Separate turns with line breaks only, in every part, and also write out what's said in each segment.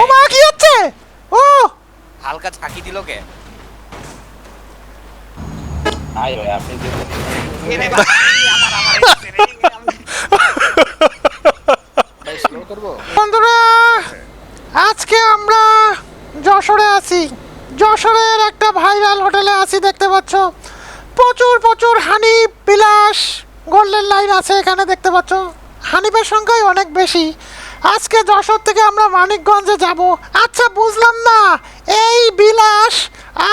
ও মা কি হচ্ছে? ও!
হালকা ঝাঁকি দিল কে?
আয় আপনি যে
বন্ধুরা আজকে আমরা যশোরে আছি। যশোরের একটা ভাইরাল হোটেলে আছি দেখতে পাচ্ছ। প্রচুর প্রচুর হানি বিলাস গোল্ডেন লাইন আছে এখানে দেখতে পাচ্ছ। হানিফের সংখ্যাই অনেক বেশি। আজকে যশোর থেকে আমরা মানিকগঞ্জে যাব। আচ্ছা বুঝলাম না। এই বিলাস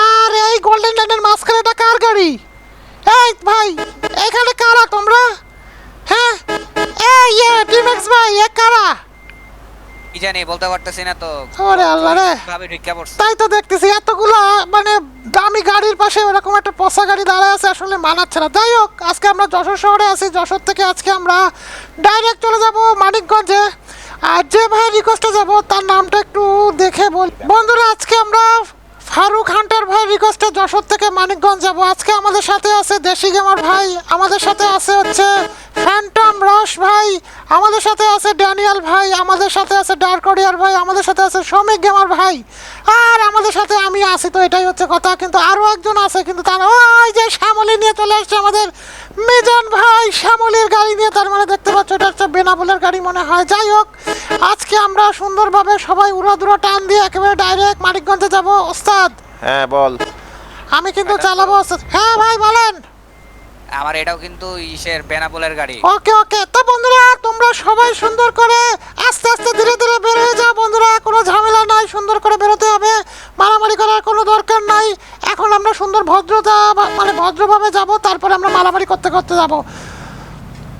আর এই গোল্ডেন লাইনের মাঝখানে এটা কার গাড়ি? এই ভাই এখানে কারা তোমরা? হ্যাঁ এই ইয়ে টিমেক্স ভাই এ কারা?
কি জানি বলতে পারতেছি না তো।
ওরে আল্লাহ রে।
ভাবে ঢুকা পড়ছে।
তাই তো দেখতেছি এতগুলো মানে দামি গাড়ির পাশে ওরকম একটা পচা গাড়ি দাঁড়ায় আছে আসলে মানাচ্ছে না। যাই হোক আজকে আমরা যশোর শহরে আছি। যশোর থেকে আজকে আমরা ডাইরেক্ট চলে যাব মানিকগঞ্জে। আর যে ভাই রিকোয়েস্টে যাব, তার নামটা একটু দেখে বল। বন্ধুরা, আজকে আমরা ফারুক হান্টার ভাই রিকোয়েস্টে যশোর থেকে মানিকগঞ্জ যাব। আজকে আমাদের সাথে আছে দেশি গেমার ভাই, আমাদের সাথে আছে হচ্ছে ফ্যান্টম রস ভাই, আমাদের সাথে আছে ড্যানিয়াল ভাই, আমাদের সাথে আছে ডার্ক অডিয়ার ভাই, আমাদের সাথে আছে শ্রমিক গেমার ভাই। আর আমাদের সাথে আমি আছি তো এটাই হচ্ছে কথা। কিন্তু আরও একজন আছে কিন্তু তার ওই যে শ্যামলি নিয়ে চলে আসছে আমাদের। মিজান ভাই শ্যামলির গাড়ি নিয়ে তার মানে দেখতে পাচ্ছ এটা হচ্ছে বেনাবুলের গাড়ি মনে হয়। যাই হোক আজকে আমরা সুন্দরভাবে সবাই উড়াদুরা টান দিয়ে একেবারে ডাইরেক্ট মানিকগঞ্জে যাব। ওস্তাদ
হ্যাঁ বল।
আমি কিন্তু চালাবো ওস্তাদ। হ্যাঁ ভাই বলেন।
আমার এটাও কিন্তু ইসের বেনাপোলের গাড়ি।
ওকে ওকে, তো বন্ধুরা, তোমরা সবাই সুন্দর করে আস্তে আস্তে ধীরে ধীরে বের হয়ে যাও বন্ধুরা, কোনো ঝামেলা নাই, সুন্দর করে বেরোতে হবে, মারামারি করার কোনো দরকার নাই। এখন আমরা সুন্দর ভদ্রতা মানে ভদ্রভাবে যাব, তারপরে আমরা মারামারি করতে করতে যাব।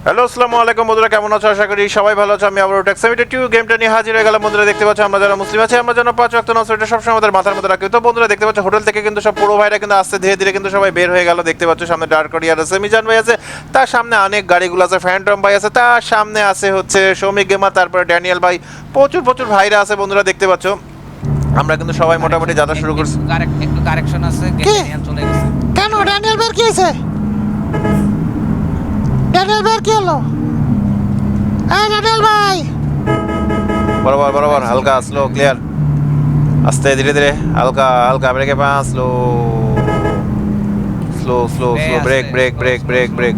হ্যালো আসসালামু আলাইকুম বন্ধুরা কেমন আছো? আশা করি সবাই ভালো আছো। আমি আবার ট্যাক্সামিটার টিউ গেমটা নিয়ে হাজির হয়ে গেলাম। বন্ধুরা দেখতে পাচ্ছ আমরা যারা মুসলিম আছি আমরা যেন পাঁচ ওয়াক্ত নামাজ এটা সবসময় আমাদের মাথার মধ্যে রাখি। তো বন্ধুরা দেখতে পাচ্ছ হোটেল থেকে কিন্তু সব পুরো ভাইরা কিন্তু আস্তে ধীরে ধীরে কিন্তু সবাই বের হয়ে গেল। দেখতে পাচ্ছ সামনে ডার্ক করিয়ার আছে মিজান ভাই আছে তার সামনে অনেক গাড়িগুলো আছে ফ্যান্টম ভাই আছে তার সামনে আছে হচ্ছে সৌমিক গেমার তারপরে ড্যানিয়েল ভাই প্রচুর প্রচুর ভাইরা আছে বন্ধুরা দেখতে পাচ্ছ। আমরা কিন্তু সবাই মোটামুটি যাত্রা শুরু করছি।
একটু কারেকশন আছে চলে গেছে।
কেন? ড্যানিয়েল বের কি হয়েছে? ড্যানিয়েল বের কি হলো এই ড্যানিয়েল ভাই
বরাবর বরাবর হালকা স্লো ক্লিয়ার আস্তে ধীরে ধীরে হালকা হালকা ব্রেকে পা slow slow slow slow brake brake brake brake brake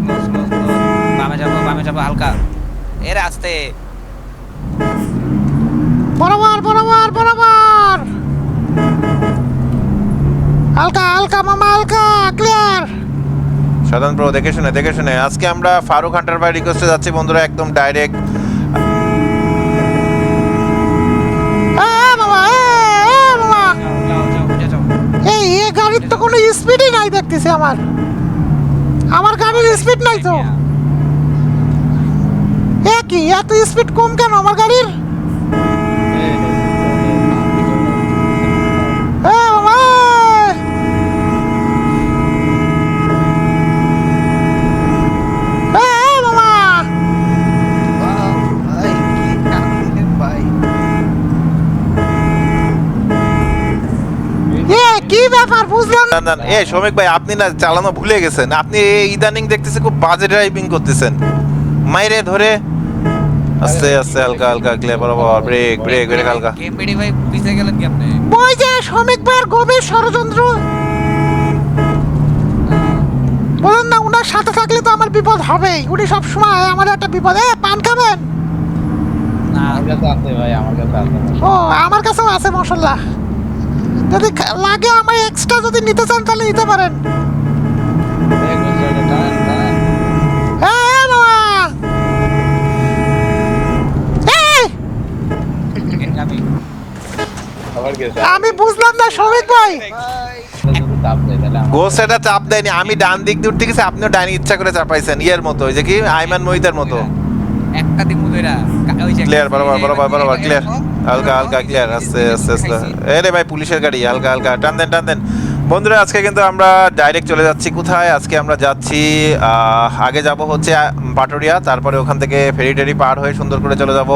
বামে যাব বামে যাব হালকা এর আস্তে
বরাবর বরাবর বরাবর হালকা হালকা মামা হালকা ক্লিয়ার
সাধারণ প্রো দেখে শুনে দেখে শুনে। আজকে আমরা ফারুক হান্টার ভাই রিকোয়েস্টে যাচ্ছি, বন্ধুরা, একদম ডাইরেক্ট
গাড়ির তো কোনো নাই দেখতেছি আমার। আমার গাড়ির নাই এত স্পিড কম কেন আমার গাড়ির? ব্যাপার বুঝলাম না।
না না। এ শ্রমিক ভাই আপনি না চালানো ভুলে গেছেন। আপনি ইদানিং দেখতেছি খুব বাজে ড্রাইভিং করতেছেন। মাইরে ধরে। আস্তে আস্তে হালকা হালকা ক্লিয়ার বরাবর ব্রেক ব্রেক ব্রেক হালকা।
গেম পিডি ভাই পিছে গেলেন কি আপনি
ওই যে শ্রমিক ভাইয়ের গভীর ষড়যন্ত্র। বলেন না উনার সাথে থাকলে তো আমার বিপদ হবেই। উনি সব সময় আমার একটা বিপদ। এ পান খাবেন?
না
আমার কাছে আছে ভাই আমার কাছে আছে।
ও আমার কাছেও আছে মশলা যদি লাগে আমার এক্সট্রা যদি নিতে চান তাহলে নিতে পারেন। এই,
আমি
বুঝলাম না শ্রমিক ভাই।
একটু চাপ
এটা দেয়নি আমি ডান দিক উঠতে গেছি আপনিও ডান ইচ্ছা করে চাপাইছেন ইয়ের মতো ওই যে কি আইমান মহিতার মতো।
একটা দইরা ওই যে
ক্লিয়ার বরাবর বরাবর বরাবর ক্লিয়ার হালকা হালকা ক্লিয়ার আস্তে আস্তে আস্তে। এ রে ভাই পুলিশের গাড়ি হালকা হালকা। টান দেন টান দেন। বন্ধুরা আজকে কিন্তু আমরা ডাইরেক্ট চলে যাচ্ছি। কোথায়? আজকে আমরা যাচ্ছি আগে যাব হচ্ছে পাটুরিয়া। তারপরে ওখান থেকে ফেরি টেরি পার হয়ে সুন্দর করে চলে যাব।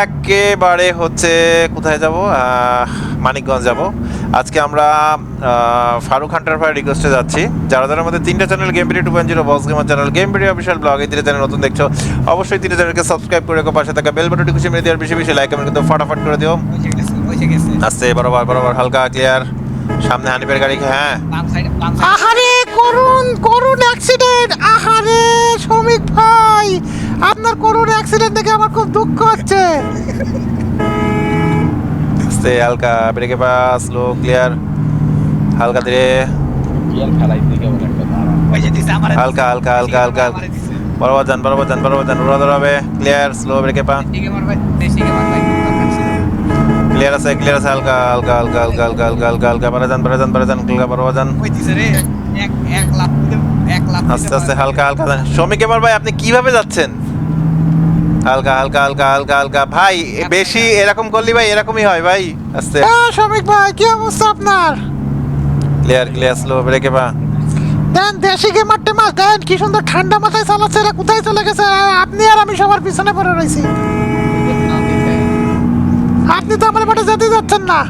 একেবারে হচ্ছে কোথায় যাব? মানিকগঞ্জ যাব। আজকে আমরা ফারুক হান্টার ভাই রিকোয়েস্টে যাচ্ছি। যারা যারা আমাদের তিনটা channel game video two point zero box gamer channel game video official vlog এই তিনটা চ্যানেল নতুন দেখছ, অবশ্যই তিনটা চ্যানেলকে সাবস্ক্রাইব করে রেখো, পাশে থাকা বেল বাটনটি খুশি মেরে দেওয়ার বেশি বেশি লাইক কমেন্ট কিন্তু ফটাফট করে দিও। আস্তে বরাবর বরাবর, হালকা ক্লিয়ার সামনে হানিফের গাড়ি হ্যাঁ।
আহারে করুন করুন অ্যাক্সিডেন্ট আহারে শ্রমিক ভাই! আপনার করুন অ্যাক্সিডেন্ট দেখে আমার খুব দুঃখ হচ্ছে।
আস্তে হালকা ব্রেকে পাস স্লো ক্লিয়ার হালকা ধীরে। হালকা হালকা হালকা হালকা। বরাবর যান বরাবর যান বরাবর যান উড়া ধরাবে। ক্লিয়ার স্লো ব্রেকে পা। ক্লিয়ার আছে ক্লিয়ার আছে হালকা হালকা হালকা হালকা হালকা হালকা হালকা হালকা। বারা যান বারা যান বারা যান হালকা বরাবর যান। আস্তে আস্তে হালকা হালকা। যান শ্রমিক এবার ভাই আপনি কীভাবে যাচ্ছেন? হালকা হালকা হালকা হালকা হালকা। ভাই বেশি এরকম করলি ভাই এরকমই হয় ভাই। আস্তে।
হ্যাঁ শ্রমিক ভাই কি অবস্থা আপনার?
ক্লিয়ার ক্লিয়ার স্লো ব্রেকে পা
দেন দেশি গেমার টেমার দেন কি সুন্দর ঠান্ডা মাথায় চালাচ্ছে এরা কোথায় চলে গেছে? আপনি আর আমি সবার পিছনে পড়ে রয়েছি। আপনি তো আমার বাড়ি যেতে যাচ্ছেন না।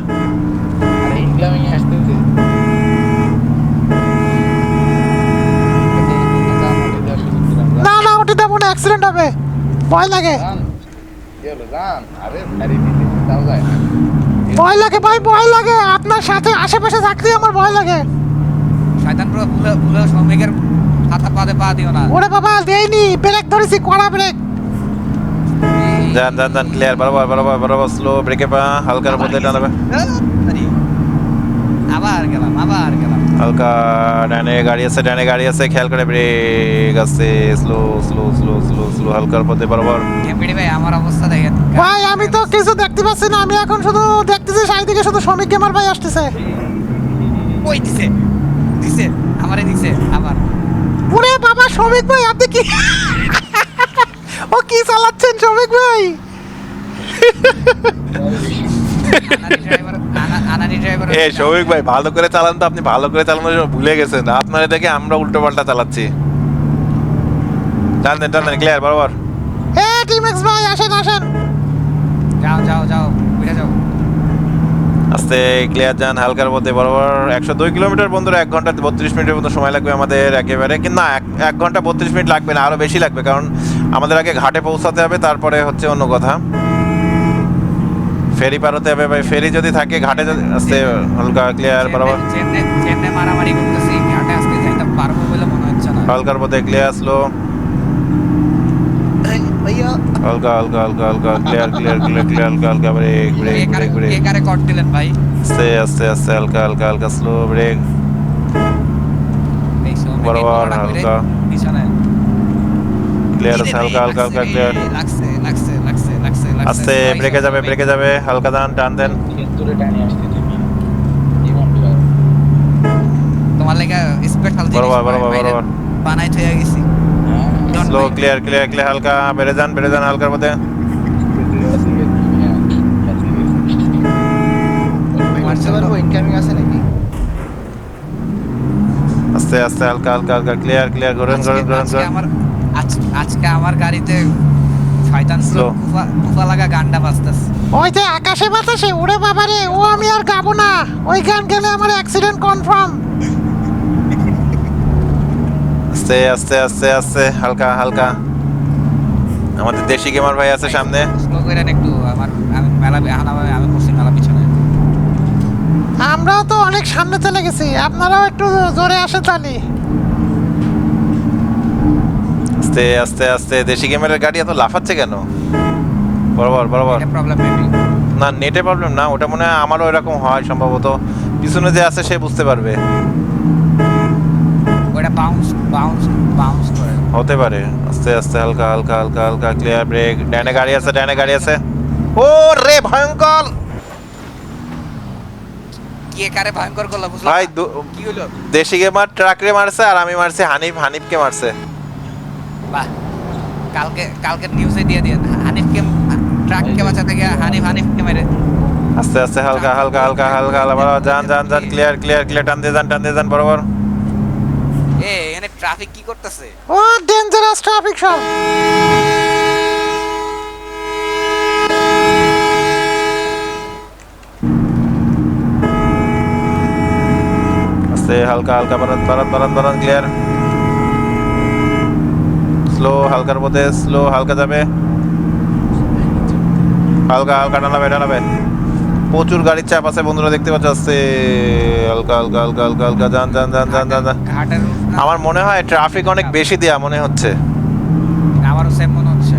আসতেছে
না। না ওটি দেবো না অ্যাক্সিডেন্ট হবে। ভয় লাগে। ভয় লাগে ভাই ভয় লাগে। আপনার সাথে আশেপাশে থাকতে আমার ভয় লাগে।
শয়তান পুরো পুরো পুরো শ্রমিকের হাতা পাতে পা দিও না।
ওরে বাবা দেইনি। ব্রেক ধরেছি কড়া ব্রেক।
যান যান যান ক্লিয়ার বরাবর বরাবর বরাবর স্লো ব্রেকে পা হালকার মধ্যে টানাবে।
আবার গেলাম আবার গেলাম।
হালকা ডানে গাড়ি আছে ডানে গাড়ি আছে খেয়াল করে ব্রেক আছে slow slow slow slow slow হালকার পথে বরাবর।
ভাই আমার অবস্থা দেখেন।
ভাই আমি তো কিছু দেখতে পাচ্ছি না আমি এখন শুধু দেখতেছি সাইদিকে শুধু শ্রমিক গেমার ভাই আসতেছে।
ওই দিছে দিছে আমারে দিছে আবার
ওরে বাবা শ্রমিক ভাই আপনি কি? ও কি চালাচ্ছেন শ্রমিক ভাই
আনানি ড্রাইভার আনানি ড্রাইভার
এ সৌভিক ভাই ভালো করে চালান তো আপনি ভালো করে চালানোর জন্য ভুলে গেছেন। আপনারা দেখে আমরা উল্টো পাল্টা চালাচ্ছি। টান দেন টান দেন ক্লিয়ার বরাবর।
এ টিমেক্স ভাই আসেন আসেন।
যাও যাও যাও বুঝে যাও।
আস্তে ক্লিয়ার যান হালকার মধ্যে বরাবর। একশো দুই কিলোমিটার বন্ধুরা এক ঘণ্টা বত্রিশ মিনিটের মতো সময় লাগবে আমাদের একেবারে। কিন্তু না এক- এক ঘণ্টা বত্রিশ মিনিট লাগবে না আরও বেশি লাগবে কারণ আমাদের আগে ঘাটে পৌঁছাতে হবে তারপরে হচ্ছে অন্য কথা। ফেরি পার হতে হবে ভাই ফেরি যদি থাকে ঘাটে যদি আস্তে হালকা ক্লিয়ার বরাবর।
চেন্নাই চেন্নাই মারামারি করতেছি ঘাটে আজকে যাইতে পারব বলে মনে হচ্ছে না।
হালকার মধ্যে ক্লিয়ার স্লো হালকা হালকা হালকা হালকা ক্লিয়ার ক্লিয়ার ক্লিয়ার ক্লিয়ার হালকা হালকা ব্রেক ব্রেক ব্রেক ব্রেক
একারে কট দিলেন ভাই?
আস্তে আস্তে আস্তে হালকা হালকা হালকা স্লো ব্রেক বরাবর, হালকা। ক্লিয়ার আছে হালকা হালকা হালকা ক্লিয়ার
লাগছে লাগছে।
আস্তে ব্রেকে যাবে ব্রেকে যাবে হালকা দান। টান দেন
বানাই
হালকা হালকা হালকা হালকা
আজকে আজকে আমার গাড়িতে শয়তান কুফা লাগা গানটা বাজতেছে।
ওই যে আকাশে বাতাসে ওরে বাবা রে ও আমি আর গাবো না। ওই গান গেলে আমার অ্যাক্সিডেন্ট কনফার্ম
আস্তে আস্তে আস্তে আস্তে হালকা হালকা। আমাদের দেশি গেমার ভাই আছে সামনে।
স্লো করেন একটু আমার আমি মেলা এখন আমি আমি পড়ছি মেলা পিছনে।
আমরাও তো অনেক সামনে চলে গেছি আপনারাও একটু জোরে আসে তালি
আস্তে আস্তে আস্তে। দেশি গেমের গাড়ি এত লাফাচ্ছে কেন? বরাবর বরাবর।
প্রবলেম
না নেটে প্রবলেম না ওটা মনে হয় আমারও এরকম হয় সম্ভবত। পিছনে যে আছে সে বুঝতে পারবে।
ওটা বাউন্স বাউন্স বাউন্স করে।
হতে পারে। আস্তে আস্তে হালকা হালকা হালকা হালকা ক্লিয়ার ব্রেক ডানে গাড়ি আছে ডানে গাড়ি আছে। ও রে ভয়ঙ্কর!
কি ভয়ঙ্কর করল
ভাই
কি হলো?
দেশি গেমার ট্রাকরে মারছে আর আমি মারছি হানিফ হানিফকে মারছে।
বাহ। কালকে কালকে নিউজে দিয়ে দিয়ে হানিফকে ট্রাককে বাঁচাতে গিয়ে হানিফ হানিফকে মেরে
আস্তে আস্তে হালকা হালকা হালকা হালকা হালকা বরাবর যান যান যান ক্লিয়ার ক্লিয়ার ক্লিয়ার টান দিয়ে যান টান দিয়ে যান বরাবর
এ এখানে ট্রাফিক কি করতেছে?
ও ডেঞ্জারাস ট্রাফিক সব।
আস্তে হালকা হালকা বারান বারান বারান বারান ক্লিয়ার স্লো হালকার মধ্যে স্লো হালকা যাবে। হালকা হালকা টানাবে টানাবে প্রচুর গাড়ির চাপ আছে বন্ধুরা দেখতে পাচ্ছ আস্তে। হালকা হালকা হালকা হালকা হালকা যান যান যান যান যান আমার মনে হয় ট্রাফিক অনেক বেশি দেয়া মনে হচ্ছে।
আমারও সেম মনে হচ্ছে।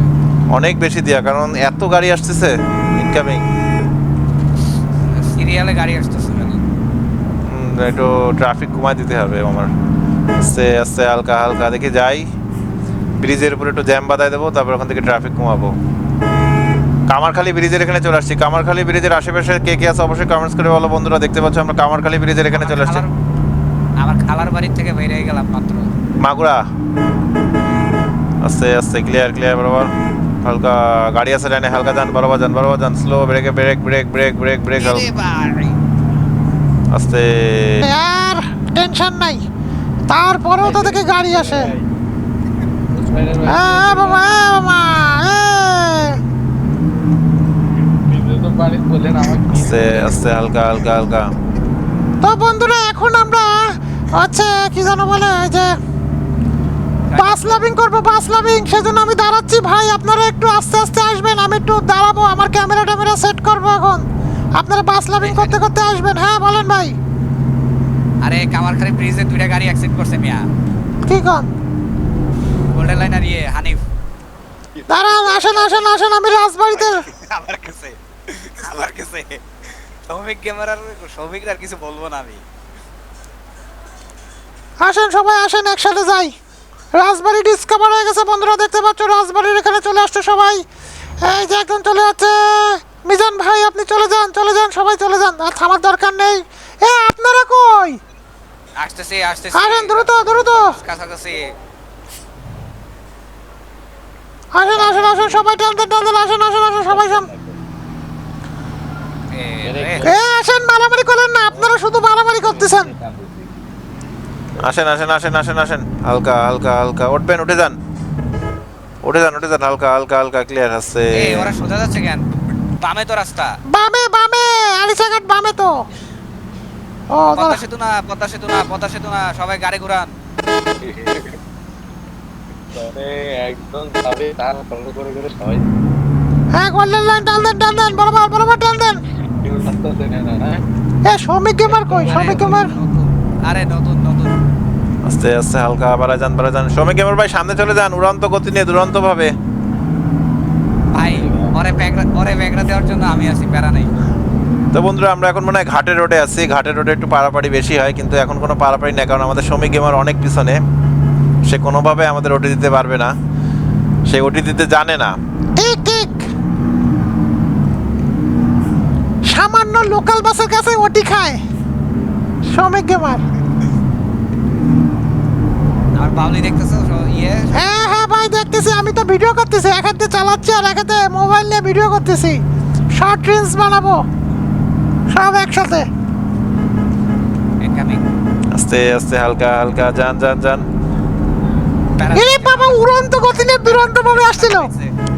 অনেক বেশি দেয়া কারণ এত গাড়ি আসতেছে ইনকামিং
সিরিয়ালে গাড়ি আসতেছে
একটু ট্রাফিক কমায় দিতে হবে আমার। আস্তে আস্তে হালকা হালকা দেখি যাই। ব্রিজের উপরে একটু জ্যাম বাঁধাই দেবো তারপর ওখান থেকে ট্রাফিক কমাবো। কামারখালী ব্রিজের এখানে চলে আসছি। কামারখালী ব্রিজের আশেপাশে কে কে আছে অবশ্যই কমেন্টস করে বলো বন্ধুরা দেখতে পাচ্ছ আমরা কামারখালী ব্রিজের এখানে চলে আসছি।
আমার খালার বাড়ির থেকে বেরিয়ে গেলাম মাত্র।
মাগুরা। আস্তে আস্তে ক্লিয়ার ক্লিয়ার বরাবর। হালকা গাড়ি আছে লাইনে হালকা যান বরাবর যান বরাবর যান। স্লো ব্রেকে brake brake brake brake brake আস্তে।
আর টেনশন নাই। তারপরেও তো থেকে গাড়ি আসে হ্যাঁ বাবা হ্যাঁ বাবা হ্যাঁ।
তো বাড়িতে বললেন আমাকে
আস্তে আস্তে হালকা হালকা হালকা।
তো বন্ধুরা এখন আমরা হচ্ছে কি জানো বলে ওই যে বাস লাভিং করব বাস লাভিং সেজন্য আমি দাঁড়াচ্ছি। ভাই আপনারা একটু আস্তে আস্তে আসবেন। আমি একটু দাঁড়াবো আমার ক্যামেরা ট্যামেরা সেট করব এখন। আপনারা বাস লাভিং করতে করতে আসবেন। হ্যাঁ বলেন ভাই।
আরে কামারখালী ব্রিজে দুইটা গাড়ি অ্যাক্সিডেন্ট করছে মিয়া।
কি কন?
লাইনার ইয়ে হানিফ।
দাঁড়ান আসেন আসেন আসেন আমি রাজবাড়িতে
আমার কাছে আমার কাছে। সৌমিক ক্যামেরার সৌমিক আর কিছু বলব না আমি।
আসেন সবাই আসেন একসাথে যাই। রাজবাড়ি ডিসকভার হয়ে গেছে বন্ধুরা দেখতে পাচ্ছ রাজবাড়ির এখানে চলে আসছে সবাই। এই যে একজন চলে যাচ্ছে। মিজান ভাই আপনি চলে যান চলে যান সবাই চলে যান। আর থামার দরকার নেই। এ আপনারা কই?
আসতেছি আসতেছি।
আসেন দ্রুত দ্রুত।
কাছাকাছি।
আসেন আসেন আসেন সবাই টানতেন টানতেন আসেন আসেন আসেন সবাই যান।
এ,
আসেন মারামারি করেন না আপনারা শুধু মারামারি করতেছেন।
আসেন আসেন আসেন আসেন আসেন। হালকা হালকা হালকা উঠবেন উঠে যান। উঠে যান উঠে যান হালকা হালকা হালকা ক্লিয়ার আছে।
এ ওরা সোজা যাচ্ছে কেন? বামে তো রাস্তা।
বামে বামে আলিশাঘাট বামে তো। ও
পদ্মা। সেতু না পদ্মা সেতু না পদ্মা সেতু না সবাই গাড়ি ঘুরান।
একদম যাবে তার ফলো করে করে সবাই।
হ্যাঁ লাইন টান দেন টান দেন বরাবর বরাবর টান দেন।
হ্যাঁ
এ শ্রমিক গেমার কই?
আরে
শ্রমিক গেমার?
আরে নতুন নতুন।
আস্তে আস্তে হালকা বাড়া যান বাড়া যান। শ্রমিক এবার ভাই সামনে চলে যান উড়ান্ত গতি নিয়ে দুরন্ত ভাবে
ভাই দেওয়ার জন্য আমি আছি প্যারা নেই।
তো বন্ধুরা আমরা এখন মনে হয় ঘাটের রোডে আছি। ঘাটের রোডে একটু পারাপাড়ি বেশি হয় কিন্তু এখন কোনো পারাপাড়ি নেই কারণ আমাদের শ্রমিক গেমার অনেক পিছনে। সে কোনোভাবে আমাদের ওটি দিতে পারবে না। সে ওটি দিতে জানে না।
ঠিক ঠিক। সামান্য লোকাল বাসের কাছে ওটি খায়। শ্রমিক গেমার
আমার বাবলি দেখতেছো ইয়ে?
হ্যাঁ হ্যাঁ ভাই দেখতেছি। আমি তো ভিডিও করতেছি। এক হাতে চালাচ্ছি আর এক হাতে মোবাইল নিয়ে ভিডিও করতেছি। শর্ট রিলস বানাবো। সব একসাথে।
আস্তে আস্তে হালকা হালকা যান যান যান।
এরে বাবা উড়ন্ত গতিনে দুরন্ত ভাবে আসছিল।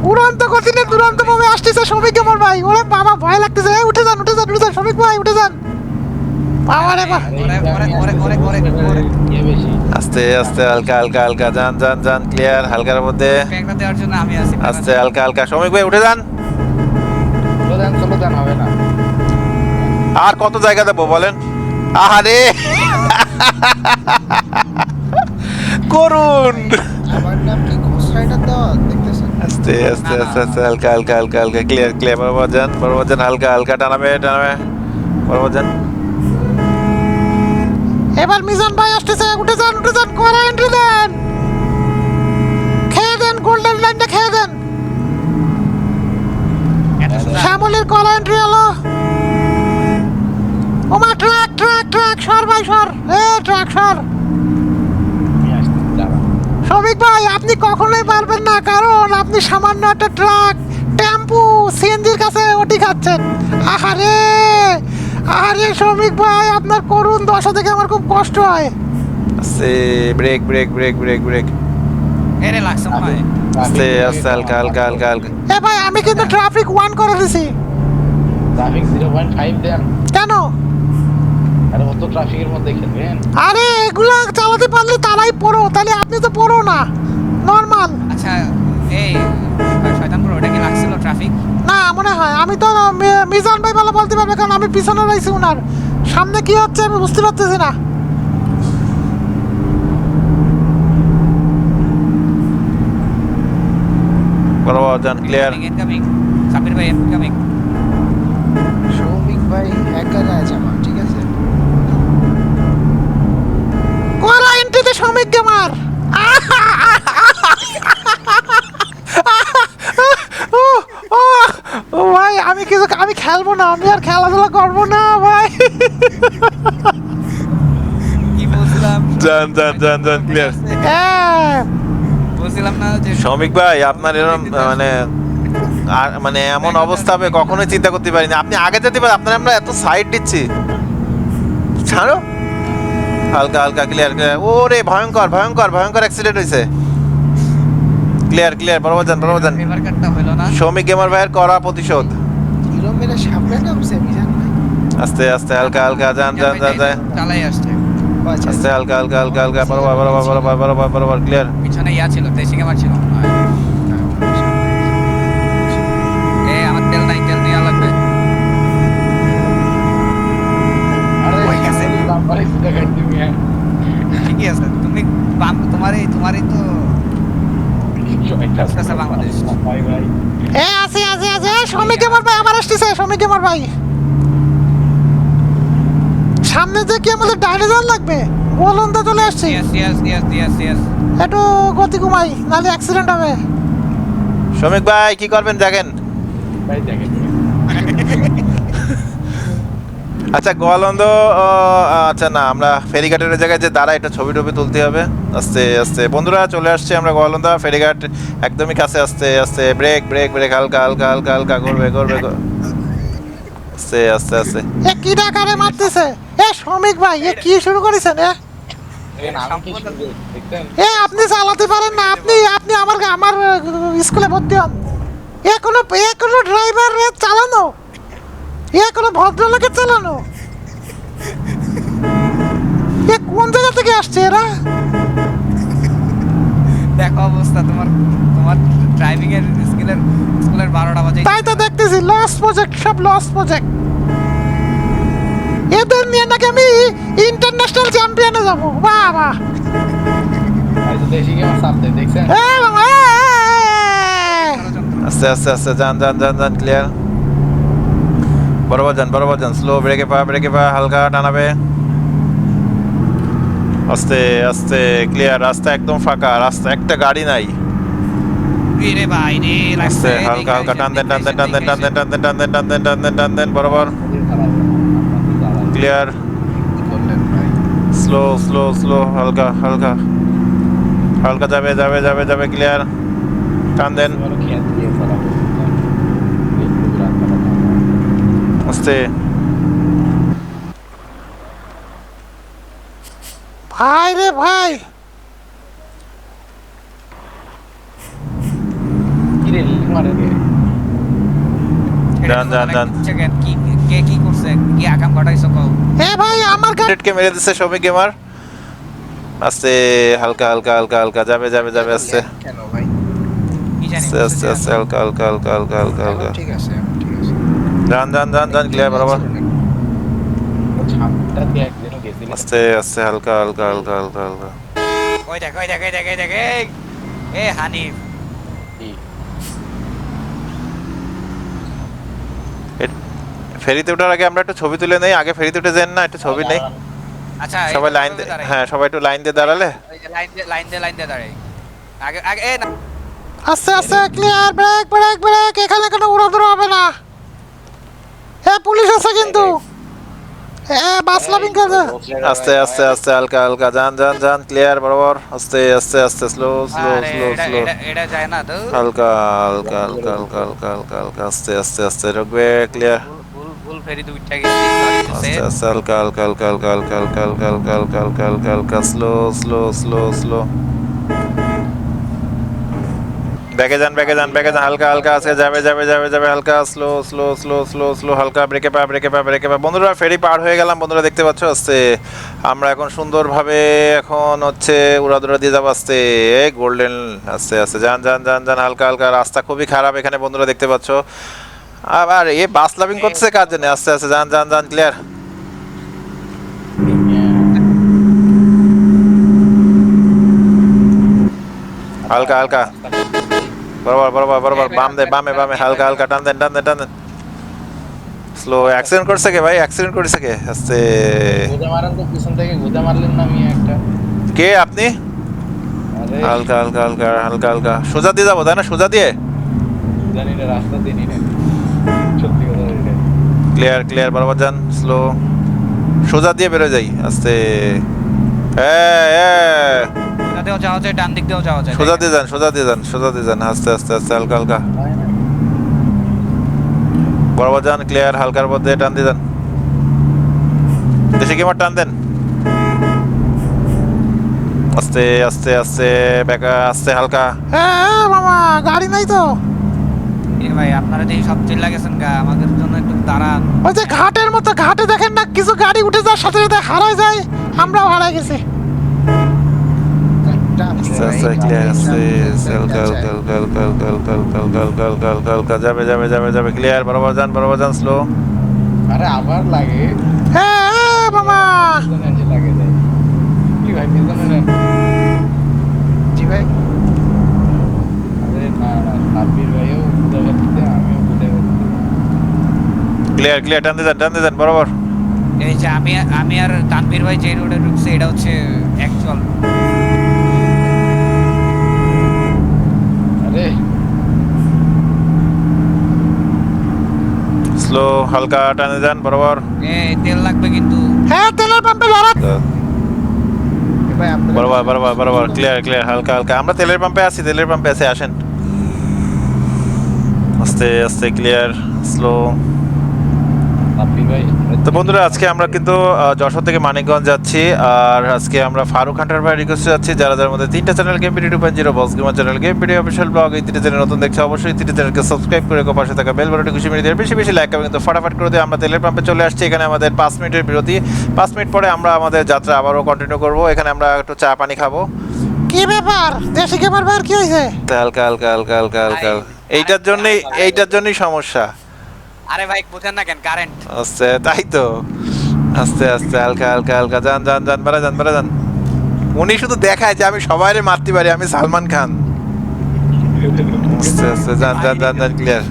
উড়ন্ত গতিনে দুরন্ত ভাবে আসতেছে শ্রমিক গেমার ভাই। ওরে বাবা ভয় লাগতেছে। এই উঠে যান উঠে যান উঠে যান শ্রমিক ভাই উঠে যান।
আস্তে আস্তে হালকা হালকা হালকা যান যান যান ক্লিয়ার হালকার মধ্যে। আস্তে হালকা হালকা শ্রমিক ভাই উঠে যান। আর কত জায়গা দেবো বলেন? আহারে! করুন।
আমার নাম কি ঘোষ রাইডার দেওয়া? দেখতেছেন?
আস্তে আস্তে আস্তে আস্তে হালকা হালকা হালকা হালকা ক্লিয়ার ক্লিয়ার বরাবর যান বরাবর যান হালকা হালকা টানাবে টানাবে। বরাবর যান
এবার মিজান ভাই আসতেছে উঠে যান উঠে যান করা এন্ট্রি দেন। খেয়ে দেন গোল্ডেন লাইনটা খেয়ে দেন। শ্যামলের কলা এন্ট্রি হলো ওমা ট্রাক ট্রাক ট্রাক সর ভাই সর। এ ট্রাক সর। শ্রমিক ভাই আপনি কখনোই পারবেন না কারণ আপনি সামান্য একটা ট্রাক টেম্পু সিএনজির কাছে ওটি খাচ্ছেন। আহারে! আরে শ্রমিক ভাই আপনার করুন দশা থেকে আমার খুব কষ্ট হয়।
আস্তে brake brake brake brake brake.
এরে লাগছে মনে হয়
আস্তে আস্তে হালকা হালকা হালকা হালকা।
এ ভাই আমি কিন্তু ট্রাফিক ওয়ান করে দিছি।
ট্রাফিক জিরো পয়েন্ট ফাইভ দেন।
কেন?
এত ট্রাফিকের মধ্যে খেলবেন?
আরে এগুলা চালাতে পারলে তারাই পড়ো তাহলে আপনি তো পড়ো না। নর্মাল
আচ্ছা এই শয়তানপুর ওটা কি লাগছিল ট্রাফিক
না মনে হয়। আমি তো মিজান ভাই ভালো বলতে পারবে কারণ আমি পিছনে রয়েছি ওনার সামনে কি হচ্ছে আমি বুঝতে পারতেছি না।
ক্লিয়ার
ইনকামিং সাবির ভাই ইনকামিং
খেলব না আমি আর খেলাধুলা করব না ভাই।
কি বলছিলাম?
যান যান যান যান ক্লিয়ার
হ্যাঁ।
বলছিলাম না যে
শ্রমিক ভাই আপনার এরকম মানে আর মানে এমন অবস্থা হবে কখনোই চিন্তা করতে পারিনি। আপনি আগে যেতে পারেন আপনার আমরা এত সাইড দিচ্ছি। ছাড়ো। হালকা হালকা ক্লিয়ার ক্লিয়ার ওরে ভয়ঙ্কর ভয়ঙ্কর ভয়ঙ্কর অ্যাক্সিডেন্ট হয়েছে ক্লিয়ার ক্লিয়ার বরাবর যান বরাবর যান। শ্রমিক গেমার ভাইয়ের করা প্রতিশোধ
হিরো মেরে সামনে নামছে মিজান ভাই
আস্তে আস্তে হালকা হালকা যান যান যান যান।
চালাই আসছে।
আচ্ছা
আস্তে হালকা হালকা হালকা হালকা বরাবর বরাবর বরাবর বরাবর বরাবর ক্লিয়ার
পিছনে ইয়া ছিল দেশি গেমার ছিল এ আমার তেল নাই তেল নেওয়া লাগবে।
আরে
হয়ে গেছে।
নাম্বারে সুদা কাটতে মিয়া
ঠিকই আছে। তুমি তোমারই তোমারই তো বাংলাদেশ।
এ আছে আছে শ্রমিক গেমার ভাই আবার আসতেছে শ্রমিক গেমার ভাই। সামনে যে কি আমাদের ডাইনে যাওয়ার লাগবে? বলুন তো চলে আসছি। একটু গতি কমাই নাহলে অ্যাক্সিডেন্ট হবে।
শ্রমিক ভাই কি করবেন দেখেন?
ভাই দেখেন।
আচ্ছা গোয়ালন্দ ও, আচ্ছা না আমরা ফেরিঘাটের জায়গায় যে দাঁড়া এটা ছবি টবি তুলতে হবে। আস্তে আস্তে। বন্ধুরা চলে আসছে আমরা গোয়ালন্দা। ফেরিঘাট একদমই কাছে আস্তে আস্তে। ব্রেক ব্রেক ব্রেক হালকা হালকা হালকা হালকা করবে করবে আস্তে আস্তে আস্তে
এ কি ডাকারে মারতেছে? এ শ্রমিক ভাই এ কি শুরু করেছেন এ? এ আপনি চালাতে পারেন না আপনি আপনি আমার আমার স্কুলে ভর্তি হন। এ কোনো এ কোনো ড্রাইভার চালানো? এ কোনো ভদ্রলোকের চালানো? এ কোন জায়গা থেকে আসছে এরা?
দেখো অবস্থা তোমার তোমার ড্রাইভিং এর স্কিলের স্কুলের বারোটা বাজে।
তাই তো দেখতেছি লস প্রজেক্ট সব লস প্রজেক্ট এদের নিয়ে নাকি আমি ইন্টারন্যাশনাল চ্যাম্পিয়নে যাব। বাহ বাহ।
আস্তে আস্তে আস্তে যান যান যান যান ক্লিয়ার বরাবর যান বরাবর যান। স্লো ব্রেকে পা ব্রেকে পা হালকা টানাবে। আস্তে আস্তে ক্লিয়ার রাস্তা একদম ফাঁকা রাস্তা একটা গাড়ি নাই। আস্তে হালকা হালকা টান দেন টান দেন টান দেন টান দেন টান দেন টান দেন টান দেন টান দেন টান দেন বরাবর। ক্লিয়ার স্লো স্লো স্লো হালকা হালকা। হালকা যাবে যাবে যাবে যাবে ক্লিয়ার টান দেন। আস্তে।
ভাই।
কি কে কি করছে? কি আকাম ঘটাইছো কও।
এ ভাই আমার গাড়ি
কে মেরে দিচ্ছে শ্রমিক গেমার আস্তে হালকা হালকা হালকা হালকা যাবে যাবে যাবে আস্তে।
কেন ভাই?
আস্তে আস্তে আস্তে হালকা হালকা হালকা হালকা হালকা হালকা।
ঠিক আছে ঠিক আছে।
ক্লিয়ার বরাবর।
ছাপটা দিয়ে
আস্তে আস্তে হালকা হালকা হালকা হালকা হালকা।
ওই দেখ ওই দেখ ওই দেখ ওই দেখ এ হানিফ।
ফেরিতে ওঠার আগে আমরা একটু ছবি তুলে নেই আগে ফেরিতে উঠে যান না একটু ছবি নেই।
আচ্ছা
সবাই লাইন। হ্যাঁ সবাই একটু লাইন দিয়ে দাঁড়ালে।
লাইন দিয়ে লাইন দিয়ে লাইন দিয়ে দাঁড়াই। আগে আগে এ না।
আস্তে আস্তে ক্লিয়ার ব্রেক ব্রেক ব্রেক এখানে কোনো উড়াদুড়ো হবে না। এ পুলিশ আছে কিন্তু। এ বাস করে
আস্তে আস্তে আস্তে হালকা হালকা যান যান যান ক্লিয়ার বরাবর আস্তে আস্তে আস্তে স্লো স্লো স্লো স্লো
এটা যায় না তো
হালকা হালকা হালকা হালকা হালকা হালকা হালকা আস্তে আস্তে আস্তে রুকবে ক্লিয়ার আস্তে আস্তে হালকা হালকা হালকা হালকা হালকা হালকা হালকা হালকা হালকা হালকা হালকা স্লো স্লো স্লো স্লো ব্যাগে যান ব্যাগে যান ব্যাগে যান, হালকা হালকা আছে, যাবে যাবে যাবে যাবে, হালকা slow slow slow slow slow হালকা ব্রেকে পা ব্রেকে পা ব্রেকে পা। বন্ধুরা ফেরি পার হয়ে গেলাম, বন্ধুরা, দেখতে পাচ্ছ আস্তে। আমরা এখন সুন্দরভাবে এখন হচ্ছে উড়াদুড়া দিয়ে যাব আস্তে। এই গোল্ডেন আস্তে আস্তে, যান যান যান যান, হালকা হালকা, রাস্তা খুবই খারাপ এখানে, বন্ধুরা, দেখতে পাচ্ছ। আবার এ বাস লাভিং করতেছে কার জন্য? আস্তে আস্তে, যান যান যান ক্লিয়ার হালকা হালকা। বরাবর বরাবর বরাবর বাম দে বামে বামে হালকা হালকা টান দেন টান দেন টান দেন। স্লো অ্যাক্সিডেন্ট করছে কে ভাই? অ্যাক্সিডেন্ট করেছে কে? আস্তে।
গুদা মারেন তো পিছন থেকে গুদা মারলেন না আমি একটা।
কে আপনি? হালকা হালকা হালকা হালকা হালকা। সোজা দিয়ে যাব তাই না? সোজা দিয়ে?
জানি না রাস্তা না সত্যি কথা এটা
ক্লিয়ার ক্লিয়ার বরাবর যান স্লো সোজা দিয়ে বেরো যাই আস্তে। হ্যাঁ হ্যাঁ
দিয়েও যাওয়া যায় ডান দিক দিয়েও যাওয়া যায়।
সোজা দিয়ে যান সোজা দিয়ে যান সোজা দিয়ে যান আস্তে আস্তে আস্তে হালকা হালকা। বরাবর যান ক্লিয়ার হালকার মধ্যে টান দিয়ে যান। দেশে কেমার টান দেন। আস্তে আস্তে আস্তে বেকা আস্তে হালকা।
হ্যাঁ মামা গাড়ি নাই তো।
এ ভাই আপনারা যে সব চিল্লা গেছেন গা আমাদের জন্য একটু দাঁড়ান।
ওই যে ঘাটের মতো ঘাটে দেখেন না কিছু গাড়ি উঠে যাওয়ার সাথে সাথে হারায় যায় আমরাও হারাই গেছি।
আস্তে ক্লিয়ার আস্তে আস্তে হালকা হালকা হালকা হালকা হালকা হালকা হালকা হালকা হালকা হালকা হালকা যাবে যাবে যাবে যাবে ক্লিয়ার বরাবর যান বরাবর যান স্লো
আরে আবার লাগে
হ্যাঁ মামা
পিছনে এসে লাগে যায় কি ভাই পিছনে নেন
জি ভাই
আরে না না সাব্বির ভাইও গুদা মারতে আমিও গুদা মারতে
ক্লিয়ার ক্লিয়ার টান দিয়ে যান টান দিয়ে যান বরাবর
এই যে আমি আমি আর তানভীর ভাই যে রোডে ঢুকছে এটা হচ্ছে অ্যাকচুয়াল
স্লো হালকা টানে যান বরাবর।
তেল লাগবে কিন্তু।
হ্যাঁ তেলের পাম্পে
এ
বরাবর বরাবর বরাবর ক্লিয়ার ক্লিয়ার হালকা হালকা। আমরা তেলের পাম্পে আছি তেলের পাম্পে আছি আসেন। আস্তে আস্তে ক্লিয়ার স্লো তো বন্ধুরা আজকে আমরা কিন্তু যশোর থেকে মানিকগঞ্জ যাচ্ছি আর আজকে আমরা ফারুক হান্টার ভাই রিকোয়েস্ট যাচ্ছি যারা যার মধ্যে তিনটা channel game PD two point zero boss gamer channel game PD official vlog এই তিনটে চ্যানেল নতুন দেখছে অবশ্যই তিনটে চ্যানেলকে সাবস্ক্রাইব করে রেখো পাশে থাকা বেল বাটনটি খুশি মেরে দিয়ে বেশি বেশি লাইক করবে কিন্তু ফটাফট করে দিয়ে আমরা তেলের পাম্পে চলে আসছি এখানে আমাদের পাঁচ মিনিটের বিরতি। পাঁচ মিনিট পরে আমরা আমাদের যাত্রা আবারও কন্টিনিউ করব এখানে আমরা একটু চা পানি খাব।
কি ব্যাপার? দেশি গেমার ভাইয়ের কি হয়েছে
হালকা হালকা হালকা হালকা হালকা এইটার জন্যই এইটার জন্যই সমস্যা।
আরে ভাই বুঝেন না কেন কারেন্ট
আস্তে তাই তো। আস্তে আস্তে হালকা হালকা হালকা। যান যান যান বেড়া যান বেড়া যান। উনি শুধু দেখায় যে আমি সবাই মারতে পারি আমি সালমান খান। আস্তে আস্তে যান যান যান যান ক্লিয়ার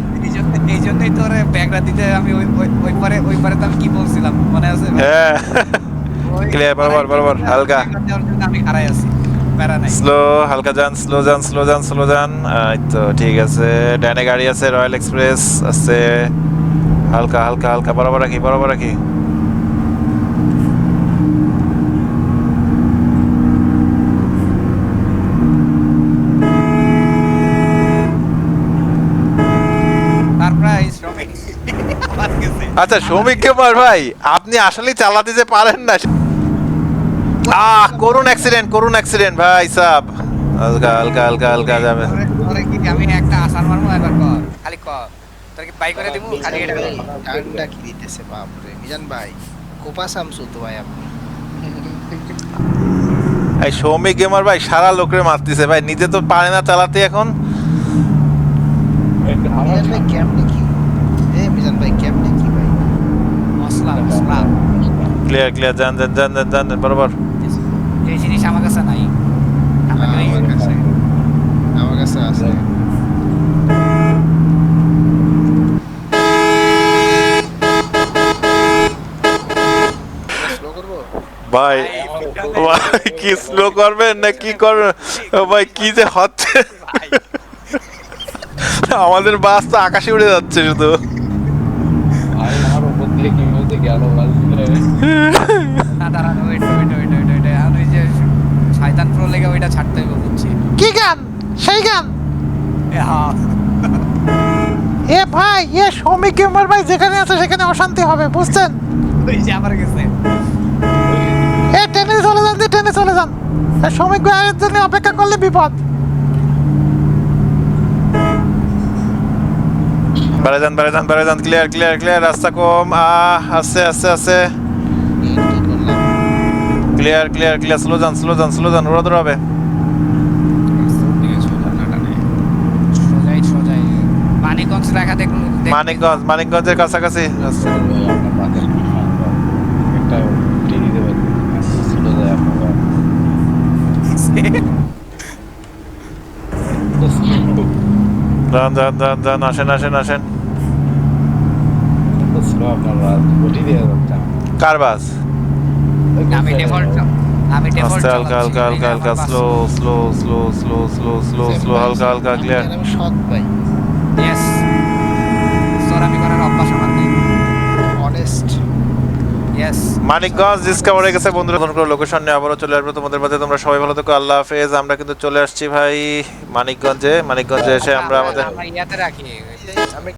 এই জন্যই তোর ব্যাগটা দিতে আমি ওই ওই- পারে ওই পারে তো আমি কি বলছিলাম মনে আছে?
হ্যাঁ। clear, বরাবর, বরাবর, হালকা।
আমি হারাই আছি
স্লো হালকা যান স্লো যান স্লো যান স্লো যান। এই তো ঠিক আছে। ডানে গাড়ি আছে রয়্যাল এক্সপ্রেস আছে হালকা হালকা হালকা বরাবর রাখি বরাবর রাখি।
শ্রমিক।
আচ্ছা সৌমিক কুমার ভাই? আপনি আসলে চালাতে যে পারেন না। আহ করুন অ্যাক্সিডেন্ট করুন অ্যাক্সিডেন্ট ভাই সাব। হালকা হালকা হালকা হালকা যাবে।
আমি একটা আসার মারবো? একবার কর খালি কর। তোর কি বাই করে দিব খালি এটা কর।
কি দিতেছে বাপরে। মিজান ভাই কোপা শামসু তো ভাই আপনি।
এই সৌমিক গেমার ভাই সারা লোকরে মারতেছে ভাই নিজে তো পারে না চালাতে এখন।
মিজান ভাই কেমনে কি? এ মিজান ভাই কেমনে কি ভাই?
মশলা মশলা।
ক্লিয়ার ক্লিয়ার যান যান যান যান যান যান, বরাবর
যে জিনিস আমার কাছে নাই আমাকে এই-
আমার কাছে আমার কাছে আছে স্লো করব
ভাই ভাই কি স্লো করবেন না কি করবেন? ভাই কি যে হচ্ছে? আমাদের বাস তো আকাশে উড়ে যাচ্ছে শুধু।
শয়তান প্রো লেগে ওইটা ছাড়তে হবে বুঝছি
কি গান? সেই গান?
এ
ভাই এ শ্রমিক গেমার ভাই যেখানে আছে সেখানে অশান্তি হবে বুঝছেন?
ওই যে
এ ট্রেনে চলে যান যে ট্রেনে চলে যান। শ্রমিক ভাইয়ের জন্য অপেক্ষা করলে বিপদ।
বাড়ে যান বাড়ে যান বাড়ে যান ক্লিয়ার ক্লিয়ার ক্লিয়ার রাস্তা কম। আহ আস্তে আস্তে আস্তে ক্লিয়ার ক্লিয়ার ক্লিয়ার স্লো যান স্লো যান স্লো যান ওরা
মানিকগঞ্জ
মানিকগঞ্জের কাছাকাছি রাস্তা।
ভাই আপনার বাতের কি খাওয়া একটা টিভি দেবেন ছিল যায় আপনারা
যান যান যান যান আসেন আসেন আসেন। কার বাস
আমি ডিফল্ট আমি ডিফল্ট
হালকা হালকা হালকা হালকা slow slow slow slow slow slow slow হালকা হালকা ক্লিয়ার
সৎ ভাই
ইয়েস সোরামি করার অভ্যাস আমার নেই
অনেস্ট
ইয়েস
মানিকগঞ্জ ডিসকভার হয়ে গেছে। বন্ধুরা নতুন করে লোকেশন নিয়ে আবারও চলে আসব তোমাদের মাঝে। তোমরা সবাই ভালো থেকো আল্লাহ হাফেজ। আমরা কিন্তু চলে আসছি ভাই মানিকগঞ্জে। মানিকগঞ্জে এসে আমরা আমাদের
ইয়াতে রাখি